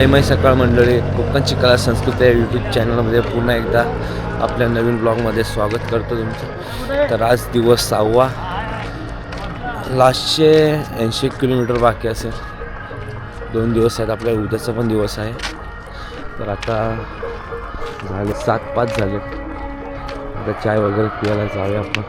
जयमय सकाळ मंडळी कोकणची कला संस्कृती या यूट्यूब चॅनलमध्ये पुन्हा एकदा आपल्या नवीन ब्लॉगमध्ये स्वागत करतो तुमचं. तर आज दिवस सहावा. लास्टचे ऐंशी किलोमीटर बाकी असेल. दोन दिवस आहेत आपल्या उद्याचा पण दिवस आहे. तर आता झाले सात पाच झाले. आता चाय वगैरे प्यायला जाऊया आपण.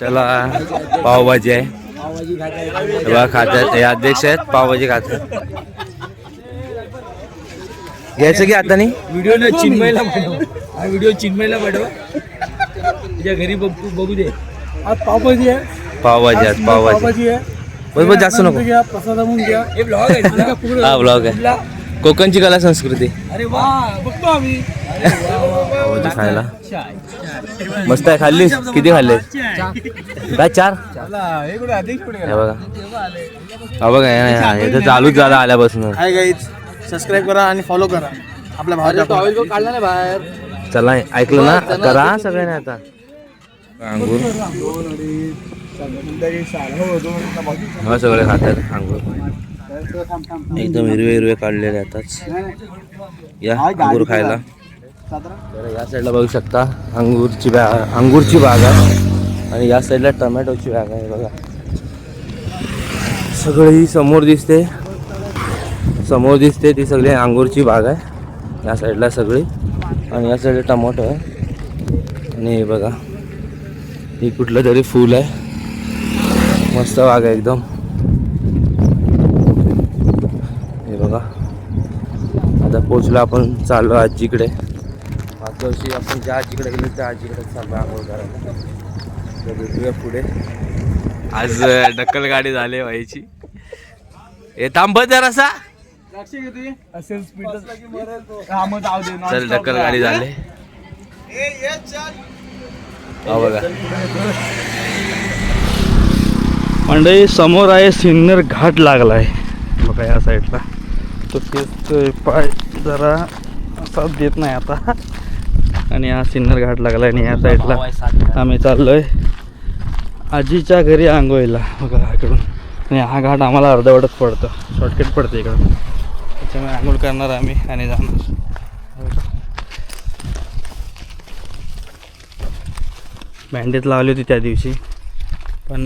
त्याला पावभाजी आहे. हे बघा खातात हे अध्यक्ष आहेत पावभाजी खातात. घ्यायचं की आता नाही? व्हिडिओ ना चिन्मयला पाठव हा व्हिडिओ चिन्मयला पाठव तुझ्या घरी बघू बघू दे. आज पावभाजी आहे. पावभाजी आज पावभाजी. आहे. बस बस जास्त नको. घ्या प्रसाद म्हणून घ्या. हे ब्लॉग आहे तुझा? हा ब्लॉग आहे. कोकणची कला संस्कृती. अरे वा बघतो आम्ही. खायला? मस्त आहे खाल्लीस किती खाल्ले? काय चार? हे हे बघा. हा बघा हे- तर चालूच झालं आल्यापासून. हाय गाईज सबस्क्राईब करा आणि फॉलो करा. आपल्या भावाच्या काढला ना बाहेर. चला ऐकलं ना? करा सगळ्यांनी आता. अंगूर. हा सगळे खातात अंगूर. एकदम हिरवे हिरवे काढलेले आताच. या अंगूर खायला. तर या साईडला बघू शकता अंगूरची बाग अंगूरची बाग आहे. आणि या साईडला टमॅटोची बाग आहे बघा. सगळी समोर दिसते. समोर दिसते ती सगळी अंगूरची बाग आहे. या साईडला सगळी. आणि या साईडला टमाटो आहे. आणि हे बघा ही कुठलं तरी फूल आहे. मस्त बाग आहे एकदम. हे बघा. आता पोचलो आपण चाललो आजीकडे. वर्षी आपण ज्या आजीकडे गेलो त्या आजीकडे चाललो आंघोळ करायला तर भेटूया पुढे. आज डक्कल गाडी झाली व्हायची हे थांबत जरासा. असेल चल डक्कल गाडी झाले. हा बघा. मंडळी समोर आहे सिन्नर घाट लागला आहे बघा या साईडला तो तेच पाय जरा साथ देत नाही आता. आणि हा सिन्नर घाट लागला आणि या साईडला आम्ही चाललोय आजीच्या घरी आंघोळीला बघा इकडून. आणि हा घाट आम्हाला अर्धवटच पडतं. शॉर्टकट पडतं इकडं त्याच्यामुळे आंघोळ करणार आम्ही आणि जाणार. बँडेज लावली होती त्या दिवशी. पण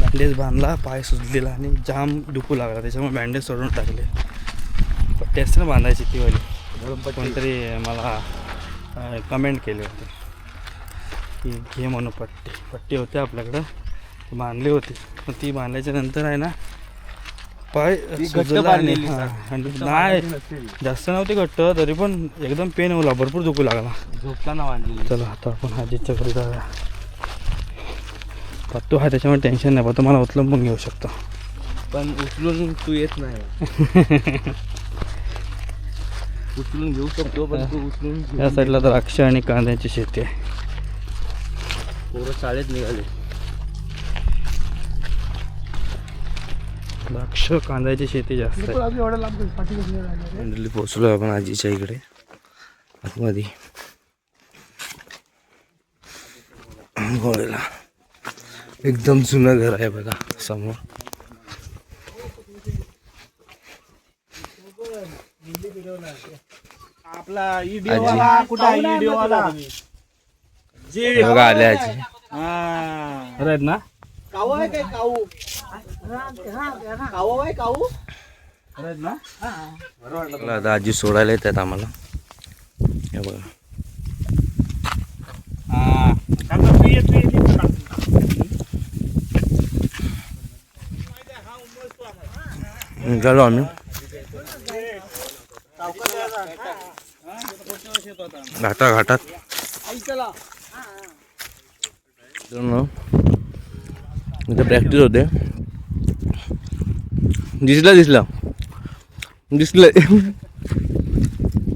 बँडेज बांधला पाय सुजलेला आणि जाम दुखू लागला. त्याच्यामुळे बँडेज सोडून टाकले. पट्टी असते ना बांधायची ती वाली. कोणतरी मला कमेंट केले होते. की घे म्हणून पट्टी. पट्टी होते आपल्याकडं. ती बांधली होती. पण ती बांधल्याच्या नंतर आहे ना पाय नाही जास्त नव्हती घट्ट तरी पण एकदम पेन होला भरपूर दुखू लागला. झोपताना वाढलेली चला आता आपण आजीच्या घरी जाऊया. पत्तू हा त्याच्यामुळे टेन्शन नाही. पत्तू मला उचलून पण घेऊ शकतो. पण उचलून तू येत नाही. उचलून घेऊ शकतो पण तू उचलून या साईडला द्राक्ष आणि कांद्याची शेती आहे. पोरं शाळेत निघाले. द्राक्ष कांद्याची शेती जास्त आहे. एवढं लांब? मंडळी पोचलो आपण आजीच्या इकडे. आतमध्ये. गोळ्याला. एकदम जुनं घर आहे बघा समोर. आपला आजी कुठं आहे व्हिडिओवाला हे बघा आले आजी बरं आहेत ना काऊ आहे काय काऊ काऊ आहे काऊ बरं आहेत ना मला आता आजी सोडायला येतात आम्हाला हे बघा निघालो आम्ही घाटा घाटात. मित्रांनो, प्रॅक्टिस होते. दिसला दिसला. दिसलं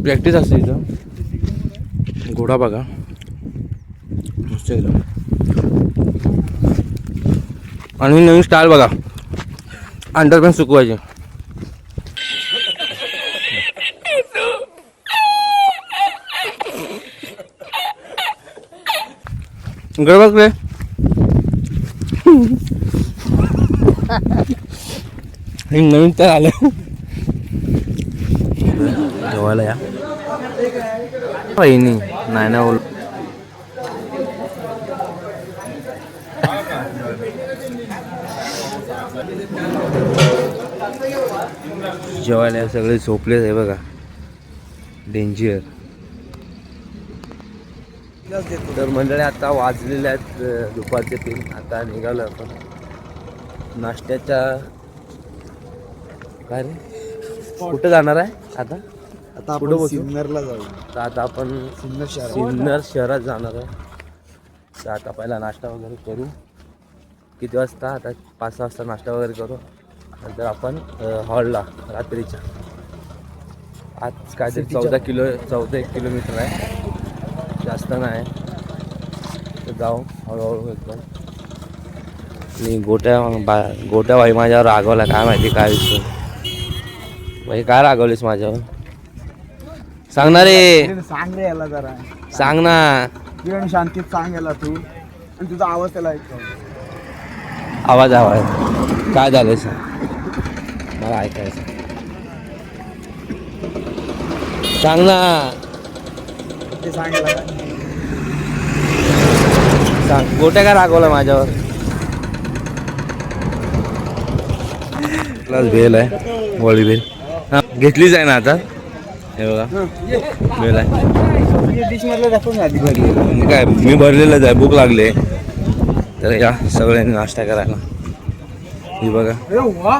प्रॅक्टिस असते इथं. घोडा बघा. मस्त एकदम आणि नवीन स्टाईल बघा. अंडरपॅन्ट सुकवायचे. गडबड रे. हे नवीन तर आलं. जेवायला या. वहिनी नाही ना बोल. जेवायला या सगळे झोपले आहे बघा. डेंजर तर मंडळी आता वाजलेले आहेत दुपारचे तीन. आता निघालो आपण. नाश्त्याच्या काय रे? कुठं जाणार आहे आता? आता कुठं बसू? सिन्नरला जाऊ. तर आता आपण सिन्नर शहर सिन्नर शहरात जाणार आहे. तर आता पहिला नाश्ता वगैरे करू. किती वाजता? आता पाच सहा वाजता नाश्ता वगैरे करू. नंतर आपण हॉलला रात्रीच्या. आज काहीतरी चौदा किलो चौदा एक किलोमीटर आहे. जास्त नाही तर जाऊ हळूहळू एकदम. आणि गोट्या बा गोट्या बाई माझ्यावर रागवला काय माहिती काय विषय. बाई काय रागवलीस माझ्यावर? सांग ना रे. सांग रे याला जरा. सांग ना. आणि शांतीत सांग याला तू. आणि तुझा आवाज त्याला ऐकतो आवाज आवाज. काय झालं सांग. मला ऐकायचं. सांग ना. ते सांग गोट्या काय रागवलं माझ्यावर? प्लस भेल आहे वळी भेल हा घेतलीच आहे ना आता? हे बघा भेल आहे. डिश मधलं आधी मी काय मी भरलेलंच आहे भूक लागले. तर या सगळ्यांनी नाश्ता करायला. ही बघा.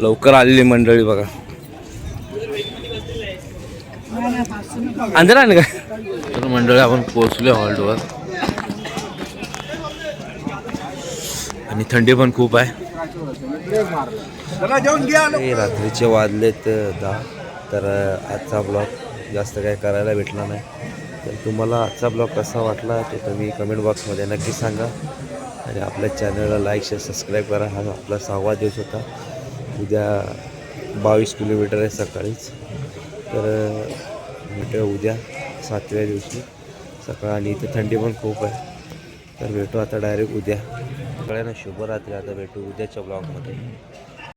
लवकर आलेली मंडळी बघा. आले काय? तर मंडळी आपण पोहोचलो हॉल्टवर आणि थंडी पण खूप आहे. हे रात्रीचे वाजलेत दहा. तर आजचा ब्लॉग जास्त काही करायला भेटला नाही. तर तुम्हाला आजचा ब्लॉग कसा वाटला ते तुम्ही कमेंट बॉक्समध्ये नक्की सांगा. आणि आपल्या चॅनलला लाईक शेअर सबस्क्राईब करा. हा आपला सहावा दिवस होता. उद्या बावीस किलोमीटर आहे सकाळीच. तर भेटूया उद्या सातव्या दिवशी. सकाळ आणि इथे थंडी पण खूप आहे. तर भेटू आता डायरेक्ट उद्या. सगळ्यांना शुभरात्री. आता भेटू उद्याच्या ब्लॉगमध्ये